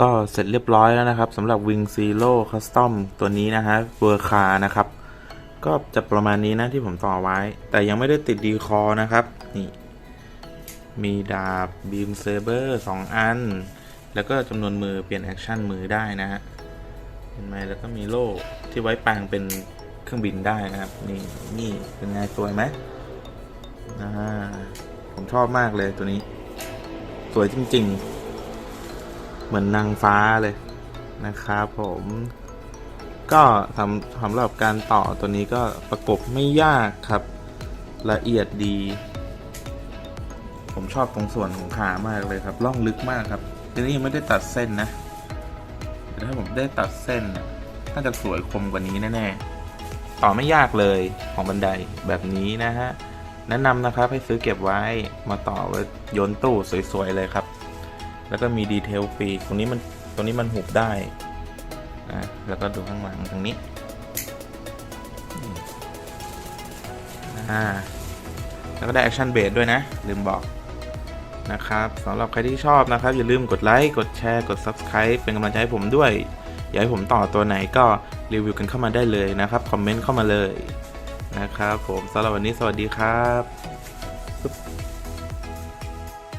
ก็เสร็จเรียบร้อยแล้วนะครับสำหรับ Wing Zero Custom ตัวนี้นะฮะเวอร์คานะครับ ก็จะประมาณนี้นะที่ผมต่อไว้ แต่ยังไม่ได้ติดดีคอนะครับ นี่ มีดาบบีมเซเบอร์สองอัน แล้วก็จำนวนมือเปลี่ยนแอคชั่นมือได้นะฮะเห็นไหมแล้วก็มีโล่ที่ไว้แปลงเป็นเครื่องบินได้นะครับ นี่นี่เป็นไงสวยไหมอ่าผมชอบมากเลยตัวนี้ สวยจริง ๆ เหมือนนางฟ้าเลยนะครับผมก็สำสำหรับการต่อตัวนี้ก็ประกบไม่ยากครับละเอียดดี ผมชอบตรงส่วนของขามากเลยครับล่องลึกมากครับทีนี้ยังไม่ได้ตัดเส้นนะแต่ถ้าผมได้ตัดเส้นน่าจะสวยคมกว่านี้แน่ๆต่อไม่ยากเลยของบันไดแบบนี้นะฮะแนะนำนะครับให้ซื้อเก็บไว้มาต่อไว้ยนตู้สวยๆเลยครับ แล้วก็มีดีเทลฟรีตรงนี้มันตรงนี้มันหุบได้นะแล้วก็ดูข้างหลังทางนี้อ่าแล้วก็ได้แอคชั่นเบสด้วยนะ ลืมบอกนะครับสำหรับใครที่ชอบนะครับ อย่าลืมกดไลค์กดแชร์กด Subscribe เป็นกำลังใจให้ผมด้วย อยากให้ผมต่อตัวไหนก็รีวิวกันเข้ามาได้เลยนะครับ คอมเมนต์เข้ามาเลยนะครับผมสำหรับวันนี้สวัสดีครับ